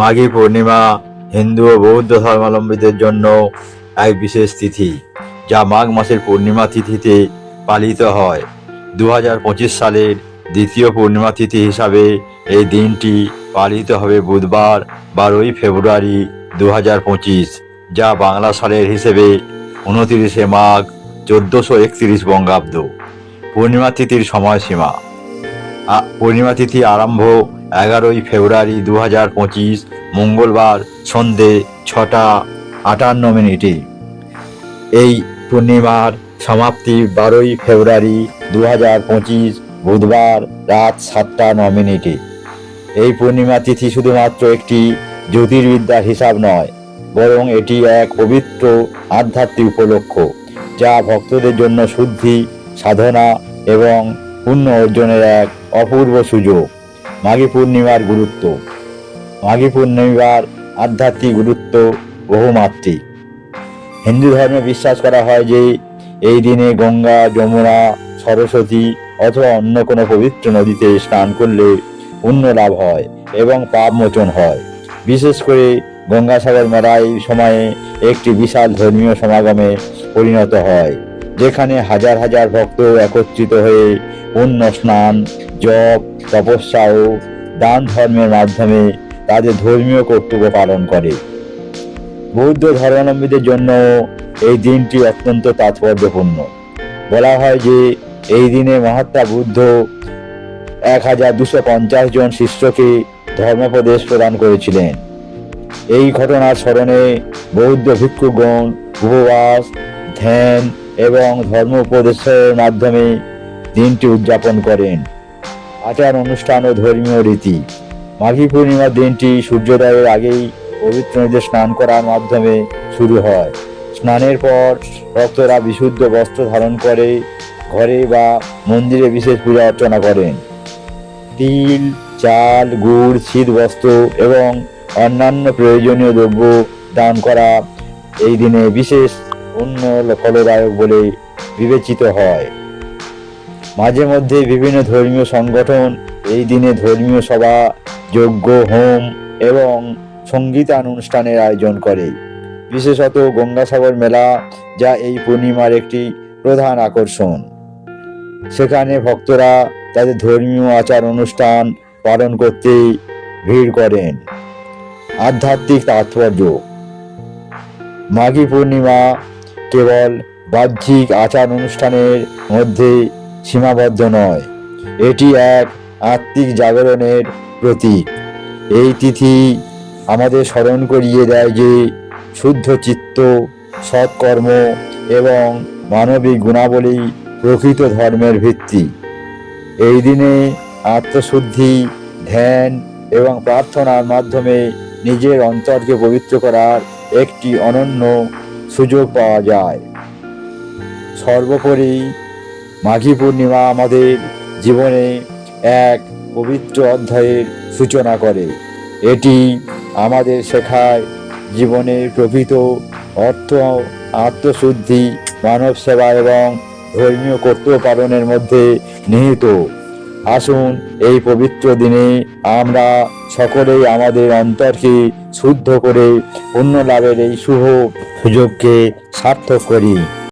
মাঘী পূর্ণিমা হিন্দু ও বৌদ্ধ ধর্মাবলম্বীদের জন্য এক বিশেষ তিথি, যা মাঘ মাসের পূর্ণিমা তিথিতে পালিত হয়। দু সালের দ্বিতীয় পূর্ণিমা তিথি হিসাবে এই দিনটি পালিত হবে বুধবার, বারোই ফেব্রুয়ারি দু যা বাংলা সালের হিসেবে উনতিরিশে মাঘ চোদ্দোশো একত্রিশ বঙ্গাব্দ। পূর্ণিমা তিথির সময়সীমা। পূর্ণিমা তিথি আরম্ভ এগারোই ফেব্রুয়ারি দু হাজার পঁচিশ, মঙ্গলবার সন্ধে ছটা আটান্ন মিনিটে। এই পূর্ণিমার সমাপ্তি বারোই ফেব্রুয়ারি দু হাজার পঁচিশ, বুধবার রাত সাতটা ন মিনিটে। এই পূর্ণিমা তিথি শুধুমাত্র একটি জ্যোতির্বিদ্যার হিসাব নয়, বরং এটি এক পবিত্র আধ্যাত্মিক উপলক্ষ, যা ভক্তদের জন্য শুদ্ধি, সাধনা এবং পুণ্য অর্জনের এক অপূর্ব সুযোগ। মাঘী পূর্ণিমার গুরুত্ব। মাঘী পূর্ণিমার আধ্যাত্মিক গুরুত্ব বহুমাত্রিক। হিন্দু ধর্মে বিশ্বাস করা হয় যে, এই দিনে গঙ্গা, যমুনা, সরস্বতী অথবা অন্য কোনো পবিত্র নদীতে স্নান করলে পুণ্য লাভ হয় এবং পাপ মোচন হয়। বিশেষ করে গঙ্গাসাগর মেলায় সময়ে একটি বিশাল ধর্মীয় সমাগমে পরিণত হয়। যেখানে হাজার হাজার ভক্ত একত্রিত হয়ে পুণ্য স্নান, জপ, তপস্যা ও দান ধর্মের মাধ্যমে তাদের ধর্মীয় কর্তব্য পালন করে। বৌদ্ধ ধর্মাবলম্বীদের জন্য এই দিনটি অত্যন্ত তাৎপর্যপূর্ণ। বলা হয় যে এই দিনে মহাত্মা বুদ্ধ এক হাজার দুশো পঞ্চাশ জন শিষ্যকে ধর্মোপদেশ প্রদান করেছিলেন। এই ঘটনার স্মরণে বৌদ্ধ ভিক্ষুগণ উপবাস, ধ্যান এবং ধর্ম উপদেশের মাধ্যমে দিনটি উদযাপন করেন। আচার অনুষ্ঠান ও ধর্মীয় রীতি। মাঘী পূর্ণিমার দিনটি সূর্যোদয়ের আগেই পবিত্র নদীতে স্নান করার মাধ্যমে শুরু হয়। স্নানের পর ভক্তরা বিশুদ্ধ বস্ত্র ধারণ করে ঘরে বা মন্দিরে বিশেষ পূজা অর্চনা করেন। তিল, চাল, গুড়, শীত বস্ত্র এবং অন্যান্য প্রয়োজনীয় দ্রব্য দান করা এই দিনে বিশেষ পুণ্য ফলদায়ক বলে বিবেচিত হয়। মাঝে মধ্যে বিভিন্ন ধর্মীয় সংগঠন এই দিনে ধর্মীয় সভা, যজ্ঞ, হোম এবং সঙ্গীতানুষ্ঠানের আয়োজন করে। বিশেষত গঙ্গাসাগর মেলা যা এই পূর্ণিমার একটি প্রধান আকর্ষণ। সেখানে ভক্তরা তাদের ধর্মীয় আচার অনুষ্ঠান পালন করতে ভিড় করেন। আধ্যাত্মিক তাৎপর্য। মাঘী পূর্ণিমা কেবল বাহ্যিক আচার অনুষ্ঠানের মধ্যে সীমাবদ্ধ নয়। এটি এক আত্মিক জাগরণের প্রতীক। এই তিথি আমাদের স্মরণ করিয়ে দেয় যে শুদ্ধ চিত্ত, সৎকর্ম এবং মানবিক গুণাবলী প্রকৃত ধর্মের ভিত্তি। এই দিনে আত্মশুদ্ধি, ধ্যান এবং প্রার্থনার মাধ্যমে নিজের অন্তরকে পবিত্র করার একটি অনন্য সুযোগ পাওয়া যায়। সর্বোপরি মাঘী পূর্ণিমা আমাদের জীবনে এক পবিত্র অধ্যায়ের সূচনা করে। এটি আমাদের শেখায় জীবনের প্রকৃত অর্থ, আত্মশুদ্ধি মানব সেবা এবং ধর্মীয় কর্তব্য পালনের মধ্যে নিহিত। আসুন, এই পবিত্র দিনে আমরা সকলেই আমাদের অন্তরকে শুদ্ধ করে পুণ্য লাভের এই শুভ সুযোগকে সার্থক করি।